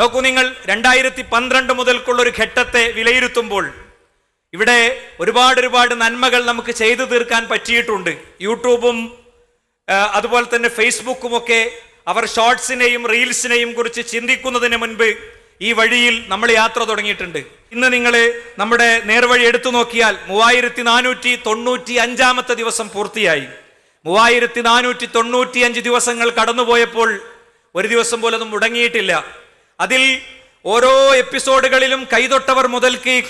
നോക്കൂ നിങ്ങൾ രണ്ടായിരത്തി പന്ത്രണ്ട് മുതൽക്കുള്ള ഒരു ഘട്ടത്തെ വിലയിരുത്തുമ്പോൾ ഇവിടെ ഒരുപാട് ഒരുപാട് നന്മകൾ നമുക്ക് ചെയ്തു തീർക്കാൻ പറ്റിയിട്ടുണ്ട്. യൂട്യൂബും അതുപോലെ തന്നെ ഫേസ്ബുക്കും ഒക്കെ അവർ ഷോർട്സിനെയും റീൽസിനെയും കുറിച്ച് ചിന്തിക്കുന്നതിന് മുൻപ് ഈ വഴിയിൽ നമ്മൾ യാത്ര തുടങ്ങിയിട്ടുണ്ട്. ഇന്ന് നിങ്ങൾ നമ്മുടെ നേർവഴി എടുത്തു നോക്കിയാൽ മൂവായിരത്തി നാനൂറ്റി തൊണ്ണൂറ്റി അഞ്ചാമത്തെ ദിവസം പൂർത്തിയായി. മൂവായിരത്തി നാനൂറ്റി തൊണ്ണൂറ്റി അഞ്ച് ദിവസങ്ങൾ കടന്നുപോയപ്പോൾ ഒരു ദിവസം പോലൊന്നും മുടങ്ങിയിട്ടില്ല. അതിൽ ഓരോ എപ്പിസോഡുകളിലും കൈതൊട്ടവർ മുതൽക്ക്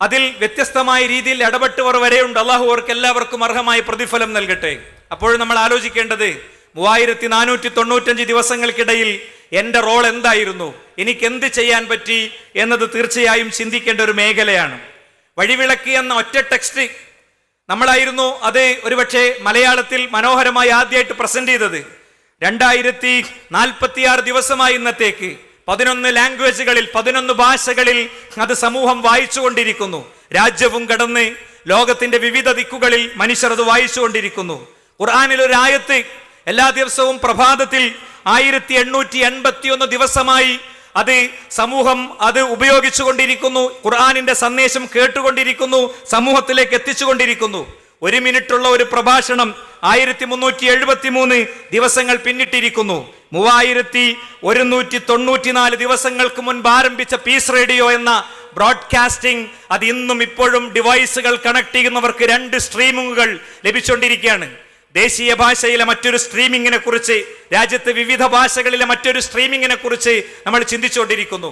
അതിൽ വ്യത്യസ്തമായ രീതിയിൽ ഇടപെട്ടവർ വരെയുണ്ട്. അള്ളാഹു അവർക്ക് എല്ലാവർക്കും അർഹമായ പ്രതിഫലം നൽകട്ടെ. അപ്പോൾ നമ്മൾ ആലോചിക്കേണ്ടത് മൂവായിരത്തി നാനൂറ്റി തൊണ്ണൂറ്റഞ്ച് ദിവസങ്ങൾക്കിടയിൽ എന്റെ റോൾ എന്തായിരുന്നു? എനിക്ക് എന്ത് ചെയ്യാൻ പറ്റി എന്നത് തീർച്ചയായും ചിന്തിക്കേണ്ട ഒരു മേഖലയാണ്. വഴിവിളക്ക് എന്ന ഒറ്റ ടെക്സ്റ്റ് നമ്മളായിരുന്നു അത് ഒരുപക്ഷെ മലയാളത്തിൽ മനോഹരമായി ആദ്യമായിട്ട് പ്രസന്റ് ചെയ്തത്. രണ്ടായിരത്തി നാൽപ്പത്തി ആറ് ദിവസമായി ഇന്നത്തേക്ക്. പതിനൊന്ന് ലാംഗ്വേജുകളിൽ പതിനൊന്ന് ഭാഷകളിൽ അത് സമൂഹം വായിച്ചുകൊണ്ടിരിക്കുന്നു. രാജ്യവും കടന്ന് ലോകത്തിന്റെ വിവിധ ദിക്കുകളിൽ മനുഷ്യർ അത് വായിച്ചുകൊണ്ടിരിക്കുന്നു. ഖുർആാനിൽ ഒരു ആയത്ത് എല്ലാ ദിവസവും പ്രഭാതത്തിൽ ആയിരത്തി എണ്ണൂറ്റി എൺപത്തി ഒന്ന് ദിവസമായി അത് സമൂഹം അത് ഉപയോഗിച്ചു കൊണ്ടിരിക്കുന്നു ഖുർആാനിന്റെ സന്ദേശം കേട്ടുകൊണ്ടിരിക്കുന്നു സമൂഹത്തിലേക്ക് എത്തിച്ചുകൊണ്ടിരിക്കുന്നു. ഒരു മിനിറ്റുള്ള ഒരു പ്രഭാഷണം ആയിരത്തി മുന്നൂറ്റി എഴുപത്തി മൂന്ന് ദിവസങ്ങൾ പിന്നിട്ടിരിക്കുന്നു. മൂവായിരത്തി ഒരുന്നൂറ്റി തൊണ്ണൂറ്റിനാല് ദിവസങ്ങൾക്ക് മുൻപ് ആരംഭിച്ച പീസ് റേഡിയോ എന്ന ബ്രോഡ്കാസ്റ്റിംഗ് അത് ഇന്നും ഇപ്പോഴും ഡിവൈസുകൾ കണക്ട് ചെയ്യുന്നവർക്ക് രണ്ട് സ്ട്രീമിങ്ങുകൾ ലഭിച്ചുകൊണ്ടിരിക്കുകയാണ് ദേശീയ ഭാഷയിലെ മറ്റൊരു സ്ട്രീമിങ്ങിനെ കുറിച്ച് രാജ്യത്തെ വിവിധ ഭാഷകളിലെ മറ്റൊരു സ്ട്രീമിങ്ങിനെ കുറിച്ച് നമ്മൾ ചിന്തിച്ചുകൊണ്ടിരിക്കുന്നു